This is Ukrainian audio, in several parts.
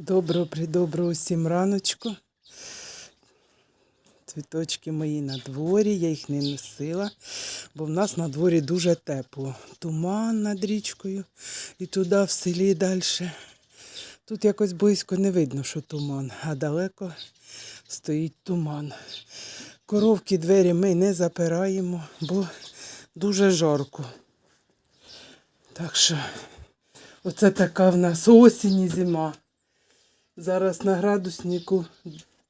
Доброго придоброго всім раночку. Цвіточки мої на дворі, я їх не носила, бо в нас на дворі дуже тепло. Туман над річкою і туди в селі далі. Тут якось близько не видно, що туман, а далеко стоїть туман. Коровки двері ми не запираємо, бо дуже жарко. Так що оце така в нас осінь і зима. Зараз на градуснику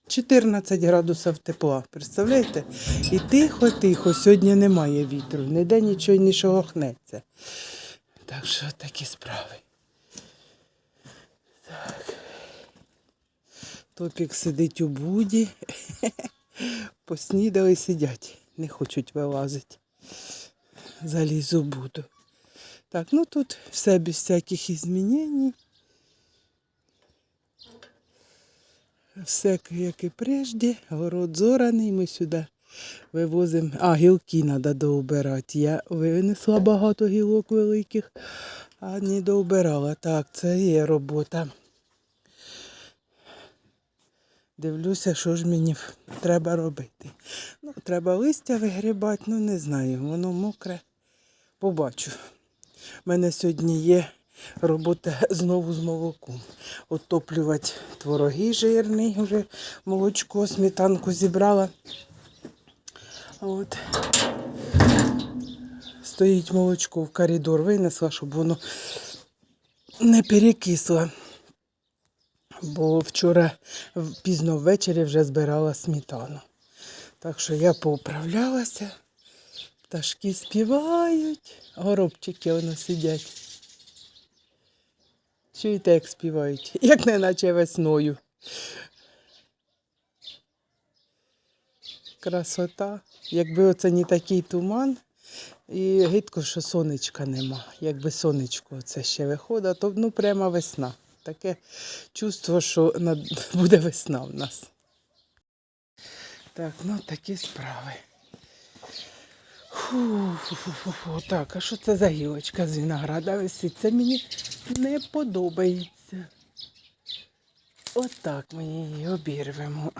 14 градусів тепла. Представляєте? І тихо-тихо, сьогодні немає вітру, ніде нічого не шогохнеться. Так що такі справи. Так. Топік сидить у буді. Поснідали сидять, не хочуть вилазити. Заліз у буду. Так, ну тут все без всяких змінень. Все як і прежде, город зораний, ми сюди вивозимо. А, гілки треба доубирати. Я винесла багато гілок великих, а не доубирала. Так, це є робота. Дивлюся, що ж мені треба робити. Ну, треба листя вигрібати, ну не знаю, воно мокре. Побачу. У мене сьогодні є робота знову з молоком. Отоплювати твороги жирний, вже молочко, сметанку зібрала. От. Стоїть молочко в коридор, винесла, щоб воно не перекисло. Бо вчора пізно ввечері вже збирала сметану. Так що я поуправлялася, пташки співають, горобчики воно сидять. Чуєте, як співають, як не наче весною. Красота. Якби оце не такий туман, і гидко, що сонечка нема. Якби сонечко це ще виходить, то ну прямо весна. Таке чувство, що буде весна в нас. Так, ну такі справи. Фу, фу, фу, фу, фу. Так, а що це за гілочка з винограда висить? Це мені не подобається. Отак ми її обірвемо.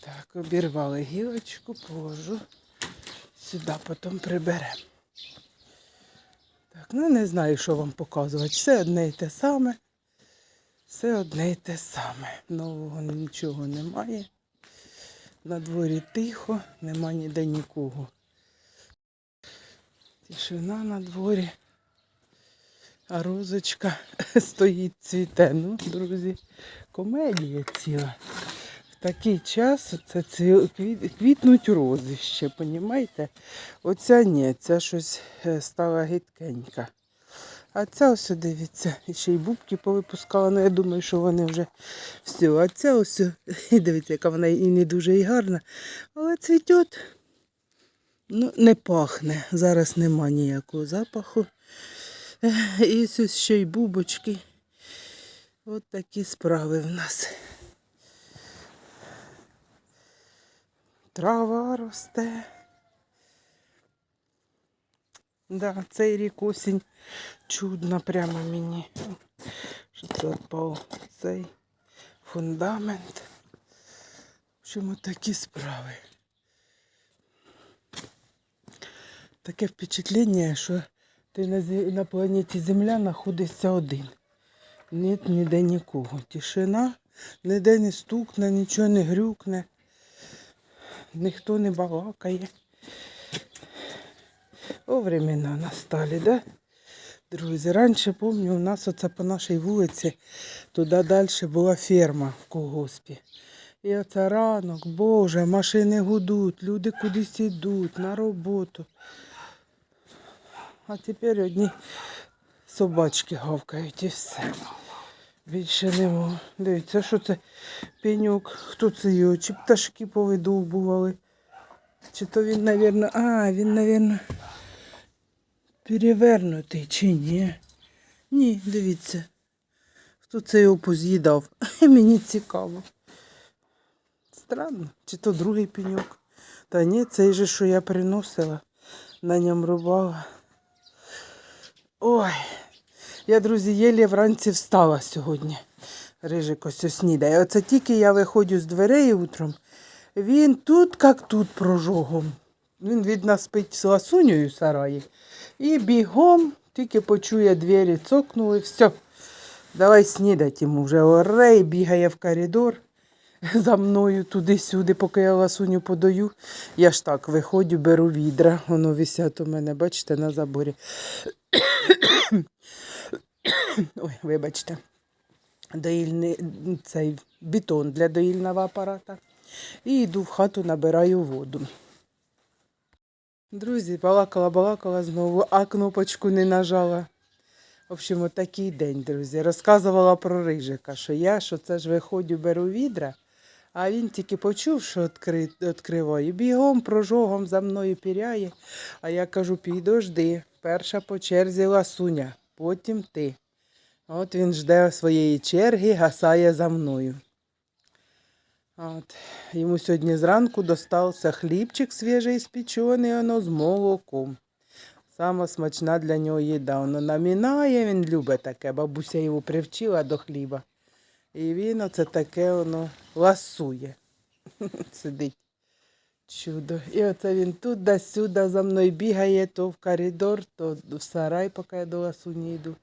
Так, обірвали гілочку, положу. Сюди потім приберемо. Так, ну не знаю, що вам показувати. Все одне і те саме. Все одне і те саме. Нового нічого немає. На дворі тихо, нема ніде нікого. Тишина на дворі. А розочка стоїть цвіте. Ну, друзі, комедія ціла. В такий час це ці, квітнуть рози ще, понімаєте? Оця ні, ця щось е, стала гидкенька. А ця ось, дивіться, і ще й бубки повипускала, ну я думаю, що вони вже все. А ця ось, і дивіться, яка вона і не дуже і гарна. Але цвітет, ну, не пахне. Зараз нема ніякого запаху. І ось ще й бубочки. От такі справи в нас. Трава росте. Да, цей рік осінь чудна прямо мені. Що цей фундамент. В общем, такі справи. Таке впечатлення, що ти на, на планеті Земля знаходишся один. Нет ніде нікого. Тишина, ніде не стукне, нічого не грюкне, ніхто не балакає. О, времена настали, да? Друзі, раніше пам'ятаю, у нас оце по нашій вулиці туди далі була ферма в колгоспі. І оце ранок, Боже, машини гудуть, люди кудись йдуть на роботу. А тепер одні собачки гавкають і все. Більше нема. Дивіться, що це пеньок, хто це його? Чи пташки повидовбували? Чи то він, мабуть, а, він, мабуть, перевернутий чи ні? Ні, дивіться. Хто це його поз'їдав? Мені цікаво. Странно, чи то другий пеньок. Та ні, цей же, що я приносила, на ньому рубала. Ой, Я, друзі, єлі вранці встала сьогодні. Рижик ось снідає. Оце тільки я виходжу з дверей утром. Він тут, як тут прожогом. Він від нас спить з ласунею сараї. І бігом, тільки почує двері, цокнули, все. Давай снідать йому вже оре і бігає в коридор за мною туди-сюди, поки я ласуню подаю. Я ж так виходжу, беру відра. Воно висять у мене, бачите, на заборі. Ой, вибачте. Доїльний, цей бетон для доїльного апарата. І йду в хату, набираю воду. Друзі, балакала, балакала знову, а кнопочку не нажала. В общем, от такий день, друзі. Розказувала про рижика, що я, що це ж виходжу, беру відра, а він тільки почув, що відкри... відкриваю. Бігом, прожогом за мною піряє. А я кажу, підожди, перша по черзі ласуня, потім ти. От він жде своєї черги, гасає за мною. От. Йому сьогодні зранку достався хлібчик свіжий спечений, воно з молоком. Сама смачна для нього їда. Воно намінає, він любить таке. Бабуся його привчила до хліба. І він оце таке воно ласує. Сидить. Чудо. І оце він туди-сюди за мною бігає, то в коридор, то в сарай, поки я до ласуні йду.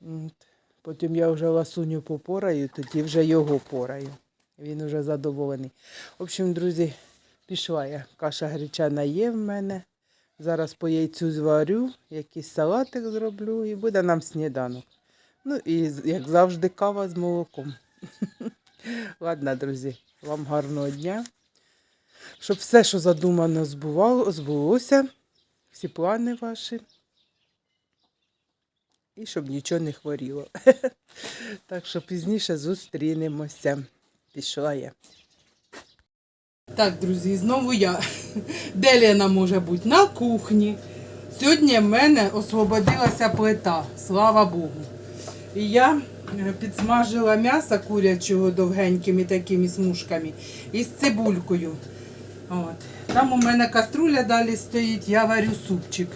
От. Потім я вже ласуню попораю, тоді вже його пораю. Він уже задоволений. В общем, друзі, пішла я. Каша гречана є в мене. Зараз по яйцю зварю, якийсь салатик зроблю і буде нам сніданок. Ну і як завжди, кава з молоком. Ладно, друзі, вам гарного дня. Щоб все, що задумано, збувало, збулося, всі плани ваші. І щоб нічого не хворіло. Так що пізніше зустрінемося. Пішла я. Так, друзі, знову я. Де Лена може бути? На кухні. Сьогодні в мене освободилася плита, слава Богу. І я е, підсмажила м'ясо курячого довгенькими такими смужками із цибулькою. От. Там у мене каструля далі стоїть, я варю супчик.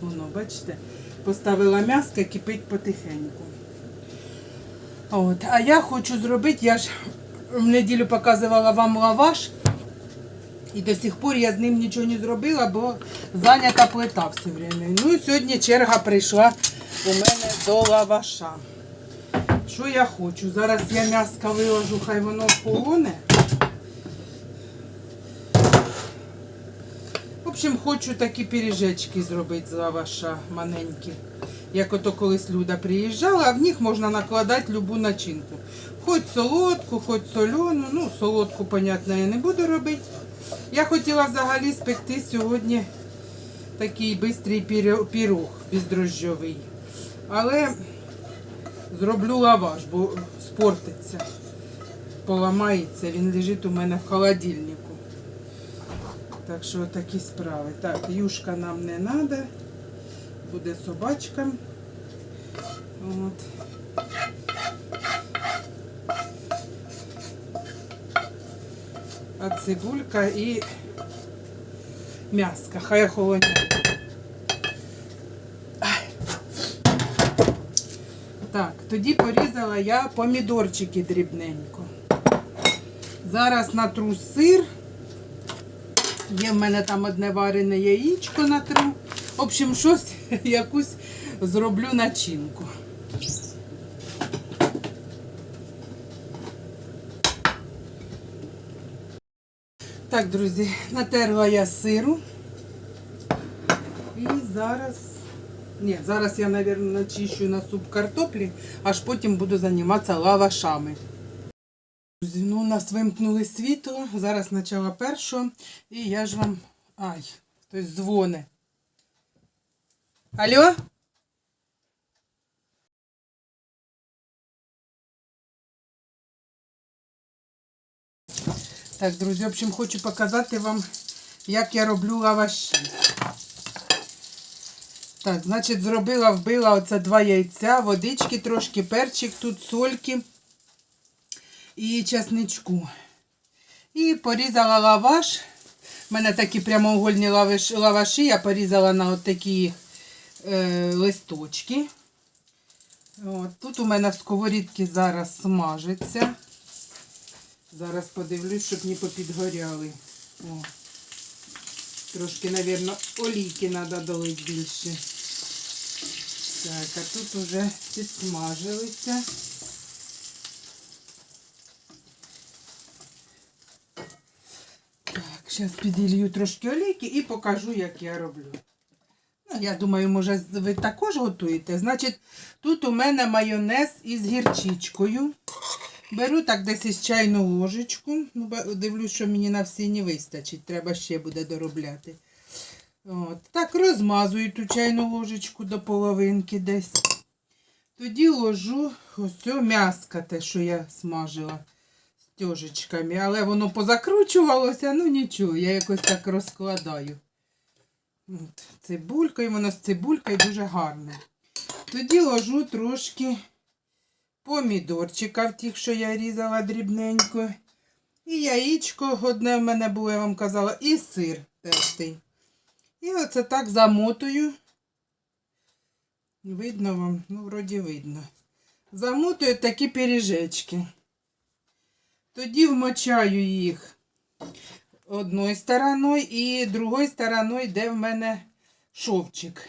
Воно, бачите, поставила м'яско, кипить потихеньку. От. А я хочу зробити, я ж в неділю показувала вам лаваш. І до сих пор я з ним нічого не зробила, бо зайнята плита все время. Ну і сьогодні черга прийшла у мене до лаваша. Що я хочу? Зараз я м'яско виложу, хай воно охолоне. В общем, хочу такі пиріжечки зробити з лаваша маленькі. Як ото колись Люда приїжджала, а в них можна накладати любу начинку. Хоч солодку, хоч солену. Ну, солодку, понятно, я не буду робити. Я хотіла взагалі спекти сьогодні такий бистрий пірог, бездрожжовий. Але зроблю лаваш, бо спортиться, поламається. Він лежить у мене в холодильнику. Так що такі справи. Так, юшка нам не треба. Буде собачкам. От. Цибулька і м'яско. Хай охолоняє. Так, тоді порізала я помідорчики дрібненько. Зараз натру сир. Є в мене там одне варене яєчко натру. В общем, щось якусь зроблю начинку. Так, друзі, натерла я сиру. І зараз. Ні, зараз я, мабуть, начищу на суп картоплі, аж потім буду займатися лавашами. Друзі, ну у нас вимкнули світло. Зараз почала першого. І я ж вам. Ай, хтось дзвоне. Алло? Так, друзі, в общем, хочу показати вам, як я роблю лаваші. Так, значить, зробила, вбила оце два яйця, водички, трошки перчик, тут сольки і чесничку. І порізала лаваш. У мене такі прямоугольні лаваші, я порізала на от такі е, листочки. От, тут у мене в сковорідці зараз смажиться. Зараз подивлюсь, щоб не попідгоряли. О. Трошки, мабуть, олійки треба долити більше. Так, а тут уже підсмажилися. Так, зараз піділью трошки олійки і покажу, як я роблю. Ну, я думаю, може, ви також готуєте. Значить, тут у мене майонез із гірчичкою. Беру так десь чайну ложечку. Ну, дивлюсь, що мені на всі не вистачить. Треба ще буде доробляти. От. Так, розмазую ту чайну ложечку до половинки десь. Тоді ложу ось м'яска, те, що я смажила з тьожечками. Але воно позакручувалося, ну нічого, я якось так розкладаю. От, цибулькою, воно з цибулькою дуже гарне. Тоді ложу трошки помідорчика тих, що я різала дрібненько. І яєчко одне в мене було, я вам казала, і сир тертий. І оце так замотую. Видно вам? Ну, вроді видно. Замотую такі пиріжечки. Тоді вмочаю їх одною стороною і другою стороною, де в мене шовчик.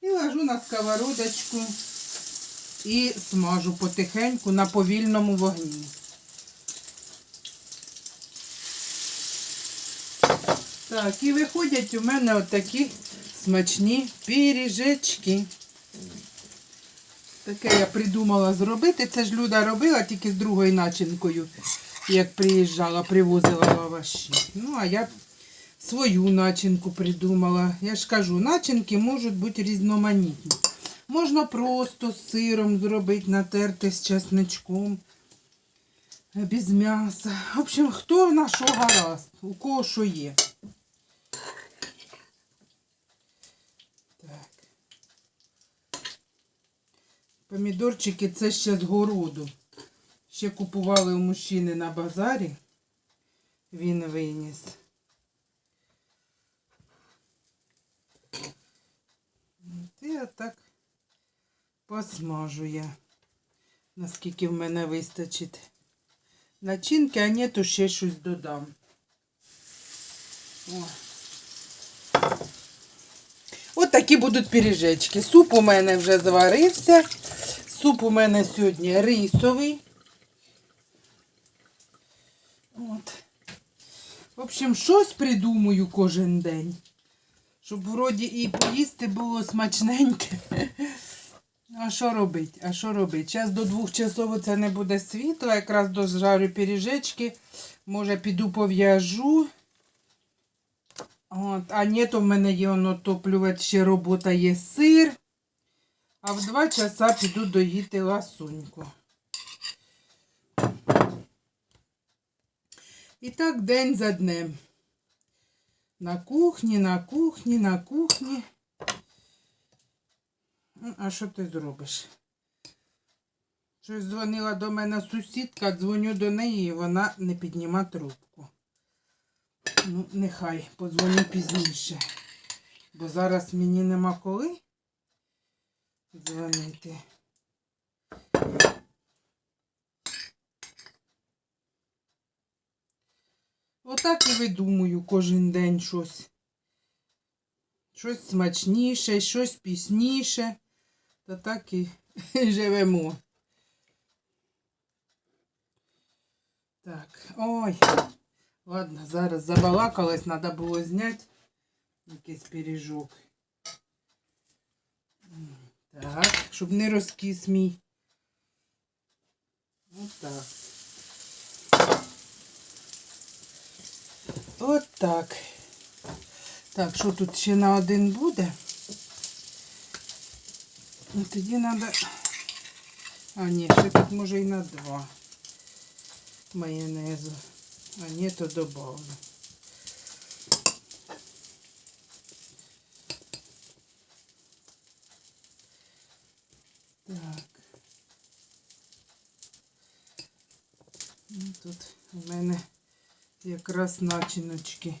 І ложу на сковородочку і смажу потихеньку на повільному вогні. Так, і виходять у мене отакі смачні пиріжечки. Таке я придумала зробити. Це ж Люда робила тільки з другою начинкою, як приїжджала, привозила лаваші. Ну, а я свою начинку придумала. Я ж кажу, начинки можуть бути різноманітні. Можна просто з сиром зробити, натерти з чесничком, без м'яса. В общем, хто на що гаразд, у кого що є. Так. Помідорчики це ще з городу. Ще купували у мужчини на базарі. Він виніс. І отак посмажу я. Наскільки в мене вистачить начинки, а ні, то ще щось додам. О. От такі будуть пиріжечки. Суп у мене вже зварився. Суп у мене сьогодні рисовий. От. В общем, щось придумую кожен день. Щоб вроді і поїсти було смачненьке. А що робити? А що робити? Час до двох часов це не буде світла, якраз дожарю пиріжечки. Може піду пов'яжу. От, а ні, то в мене є воно топлювати ще робота є сир. А в два часа піду доїти ласуньку. І так день за днем. На кухні, на кухні, на кухні. Ну, А що ти зробиш? Щось дзвонила до мене сусідка, дзвоню до неї, і вона не підніма трубку. Ну, нехай подзвоню пізніше. Бо зараз мені нема коли дзвонити. Отак і видумую кожен день щось. Щось смачніше, щось пісніше. Та так і живемо. Так, ой. Ладно, зараз забалакалась, треба було зняти якийсь пиріжок. Так, щоб не розкис мій. Отак. От так. Так, що тут ще на один буде? Ну, тоді треба. А, ні, ще тут може і на два майонезу. А ні, то добавлю. Так. Ну, тут у мене якраз начиночки.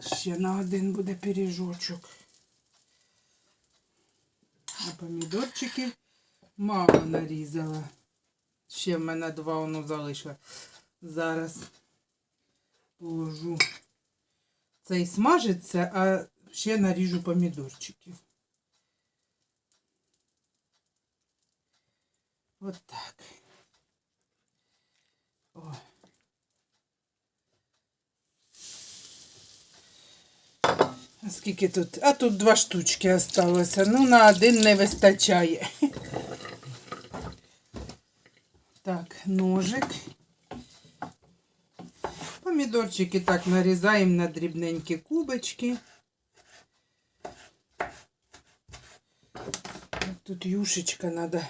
Ще на один буде пиріжочок. А Помідорчиків мало нарізала. Ще в мене два воно залишило. Зараз положу. Цей смажиться, а ще наріжу помідорчиків. От так. О. Скільки тут? А тут два штучки осталося. Ну, на один не вистачає. Так, ножик. Помідорчики так нарізаємо на дрібненькі кубочки. Тут юшечка треба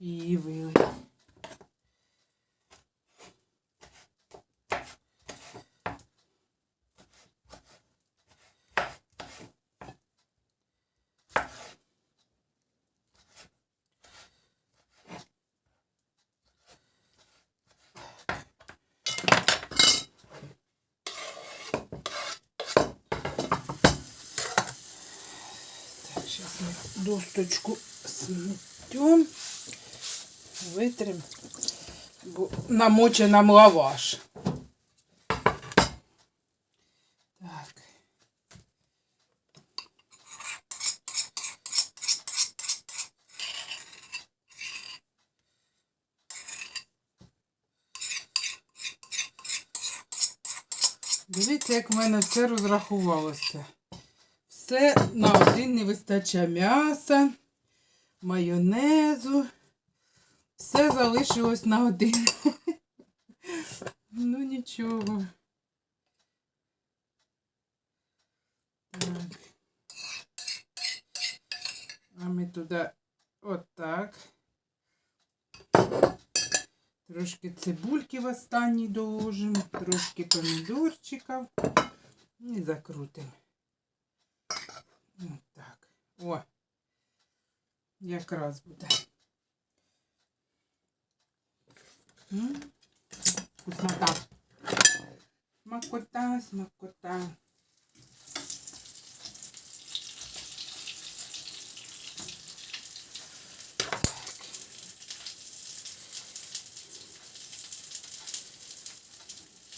її вилити. Досточку сметем, витрим, бо намоче нам лаваш. Так. Дивіться, як в мене все розрахувалося. Все на один не вистачає м'яса, майонезу. Все залишилось на один. Ну нічого. Так. А ми туди отак. Трошки цибульки в останній доложимо, трошки помідорчиків і закрутимо. Так. О, якраз буде. Вкуснота. Смакота, смакота.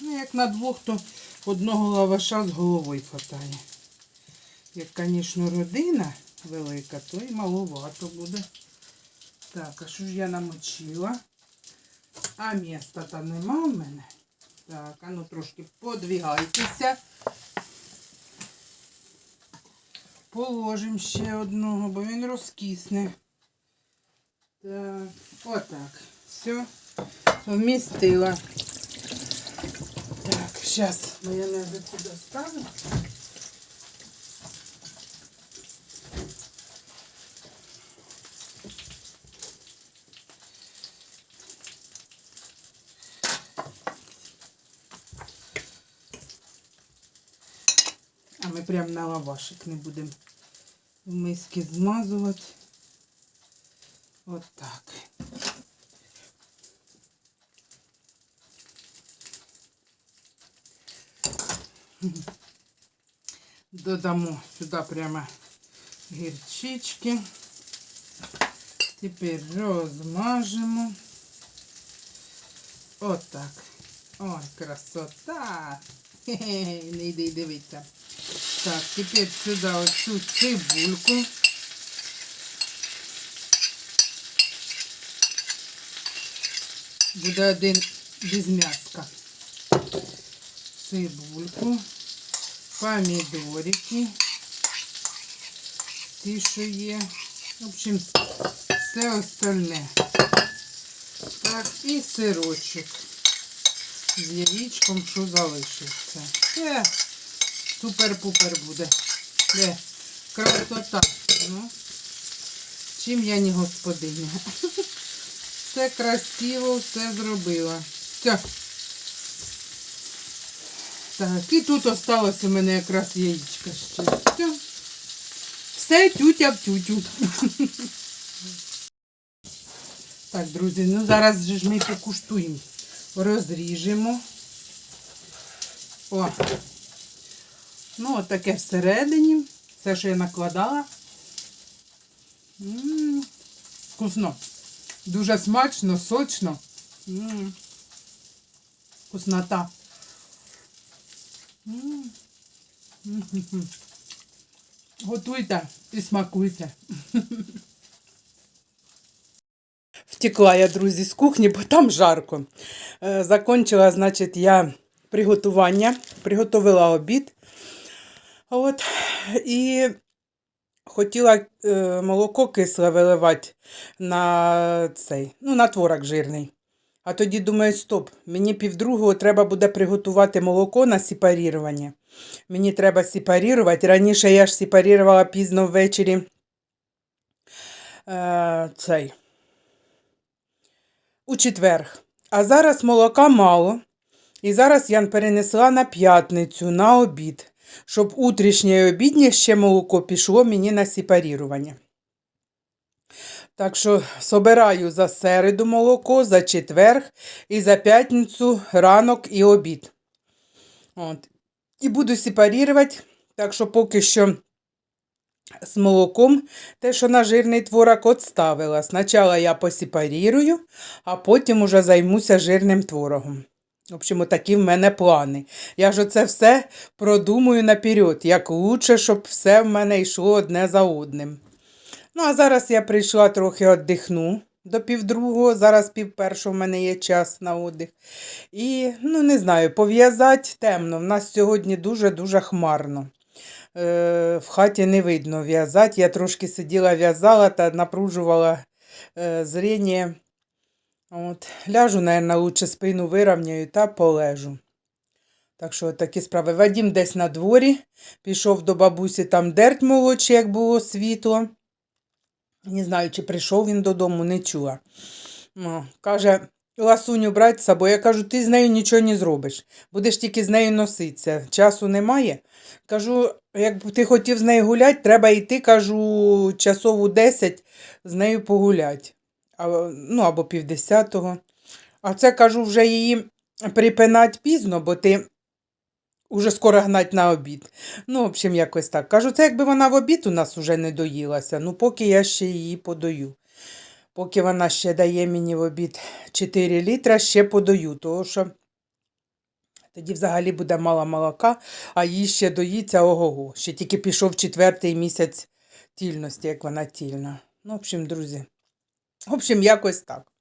Ну, як на двох, то одного лаваша з головою хватає. Як, звісно, родина велика, то і маловато буде. Так, а що ж я намочила? А міста там нема в мене. Так, а ну трошки подвігайтеся. Положимо ще одного, бо він розкисне. Так, отак. Все, вмістила. Так, зараз майонези сюди ставлю. Ми прям на лавашик не будемо в миски змазувати. От. Додамо сюди прямо гірчички. Тепер розмажемо. Отак. Ой, красота! Хе-хе, не йди дивитися. Так, тепер сюди оцю цибульку. Буде один без м'яска. Цибульку, помідорики. Ті, є. В общем, все остальне. Так, і сирочок з яєчком, що залишиться. Е, супер-пупер буде. Де, красота. Ну, чим я не господиня. Все красиво, все зробила. Все. Так, і тут осталося у мене якраз яєчко ще. Все. Все тютя в тютю. Так, друзі, ну зараз же ж ми покуштуємо. Розріжемо. О. Ну, от таке всередині. Все, що я накладала. М, Вкусно. Дуже смачно, сочно. М, Вкуснота. М, м-м-м. Готуйте і смакуйте. Втекла я, друзі, з кухні, бо там жарко. Е, Закончила, значить, я приготування, приготувала обід. От, і хотіла е, молоко кисле виливати на цей, ну, на творог жирний. А тоді думаю, стоп, мені півдругого треба буде приготувати молоко на сепарірування. Мені треба сепарірувати. Раніше я ж сепарірувала пізно ввечері е, цей у четверг. А зараз молока мало. І зараз я перенесла на п'ятницю на обід, щоб утрішнє і обіднє ще молоко пішло мені на сепарірування. Так що собираю за середу молоко, за четверг і за п'ятницю ранок і обід. От. І буду сепарувати, так що поки що з молоком те, що на жирний творог отставила. Спочатку я посепарірую, а потім уже займуся жирним творогом. В общем, такі в мене плани. Я ж оце все продумую наперед, як лучше, щоб все в мене йшло одне за одним. Ну, а зараз я прийшла трохи віддихну до півдругого. Зараз пів першого в мене є час на отдих. І, ну, не знаю, пов'язати темно. В нас сьогодні дуже-дуже хмарно. Е, в хаті не видно в'язати. Я трошки сиділа, в'язала та напружувала е, зріння. От. Ляжу, мабуть, лучше спину вирівняю та полежу. Так що такі справи. Вадім десь на дворі, пішов до бабусі там дерть молодший, як було світло. Не знаю, чи прийшов він додому, не чула. О, каже, ласуню брати з собою. Я кажу, ти з нею нічого не зробиш. Будеш тільки з нею носитися. Часу немає. Кажу, як ти хотів з нею гуляти, треба йти, кажу, часову 10 з нею погуляти. Ну, або півдесятого. А це, кажу, вже її припинать пізно, бо ти уже скоро гнать на обід. Ну, в общем, якось так. Кажу, це якби вона в обід у нас уже не доїлася. Ну, поки я ще її подаю. Поки вона ще дає мені в обід 4 літра, ще подаю, тому що тоді взагалі буде мало молока, а їй ще доїться ого-го. Ще тільки пішов четвертий місяць тільності, як вона тільна. Ну, в общем, друзі. В общем, якось так.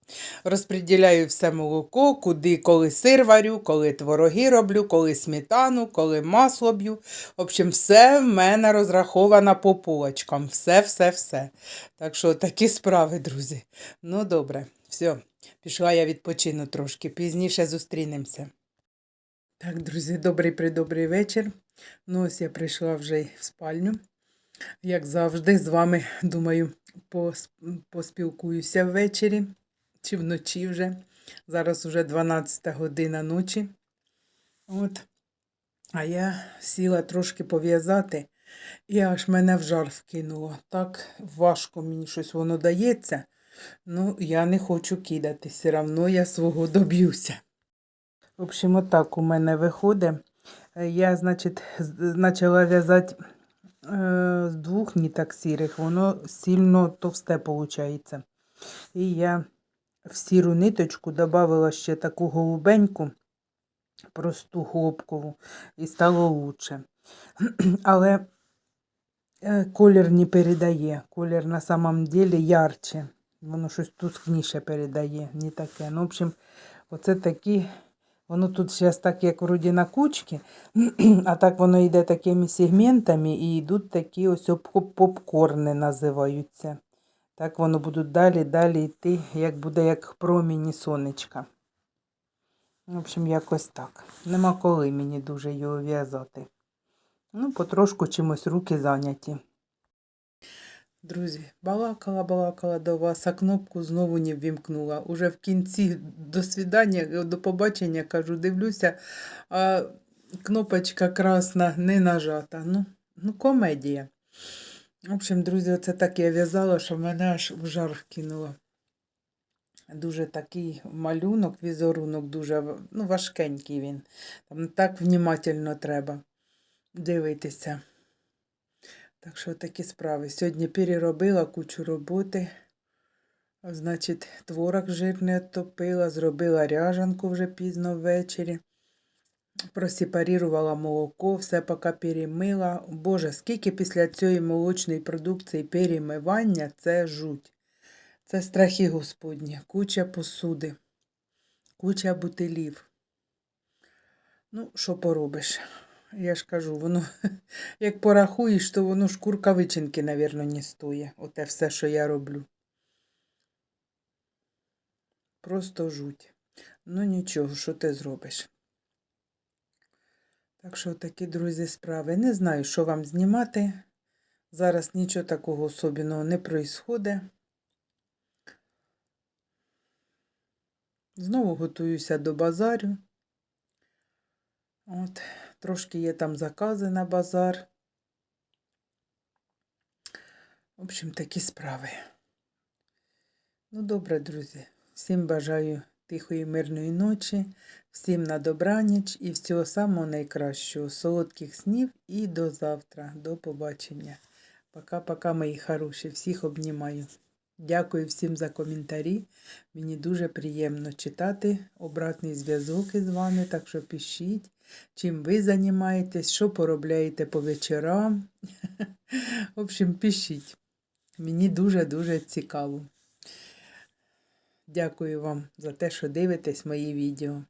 Розподіляю все молоко, куди, коли сир варю, коли твороги роблю, коли сметану, коли масло б'ю. В общем, все в мене розраховано по полочкам. Все, все, все. Так що такі справи, друзі. Ну, добре, все. Пішла я відпочину трошки. Пізніше зустрінемося. Так, друзі, добрий придобрий вечір. Ну, ось я прийшла вже в спальню. Як завжди, з вами, думаю, поспілкуюся ввечері чи вночі вже. Зараз уже 12 година ночі. От. А я сіла трошки пов'язати, і аж мене в жар вкинуло. Так важко мені щось воно дається. Ну, я не хочу кидати, все одно я свого доб'юся. В общем, отак у мене виходить. Е, Я, значить, почала в'язати з двох ніток сірих, воно сильно товсте виходить. І я в сіру ниточку додала ще таку голубеньку, просту хлопкову, і стало лучше. Але е, колір не передає. Колір на самом деле ярче. Воно щось тускніше передає, не таке. Ну, в общем, оце такі. Воно тут зараз так, як вроді на кучки, а так воно йде такими сегментами і йдуть такі ось попкорни називаються. Так воно будуть далі, далі йти, як буде як проміні сонечка. В общем, якось так. Нема коли мені дуже його в'язати. Ну, потрошку чимось руки зайняті. Друзі, балакала, балакала до вас, а кнопку знову не ввімкнула. Уже в кінці до свідання, до побачення, кажу, дивлюся, а кнопочка красна не нажата. Ну, ну комедія. В общем, друзі, оце так я в'язала, що мене аж в жар вкинуло. Дуже такий малюнок, візерунок, дуже ну, важкенький він. Там так внімательно треба дивитися. Так що такі справи. Сьогодні переробила кучу роботи. Значить, творог жирний оттопила, зробила ряжанку вже пізно ввечері. Просепарірувала молоко, все поки перемила. Боже, скільки після цієї молочної продукції перемивання, це жуть. Це страхи Господні. Куча посуди, куча бутилів. Ну, що поробиш? Я ж кажу, воно, як порахуєш, то воно шкурка вичинки, навірно, не стоїть. Оте все, що я роблю. Просто жуть. Ну нічого, що ти зробиш. Так що такі, друзі, справи. Не знаю, що вам знімати. Зараз нічого такого особливого не происходить. Знову готуюся до базарю. От, трошки є там закази на базар. В общем, такі справи. Ну, добре, друзі. Всім бажаю тихої, мирної ночі, всім на добраніч і всього самого найкращого. Солодких снів і до завтра. До побачення. Пока-пока, мої хороші. Всіх обнімаю. Дякую всім за коментарі. Мені дуже приємно читати обратний зв'язок із вами, так що пишіть, чим ви займаєтесь, що поробляєте по вечорам. В общем, пишіть. Мені дуже-дуже цікаво. Дякую вам за те, що дивитесь мої відео.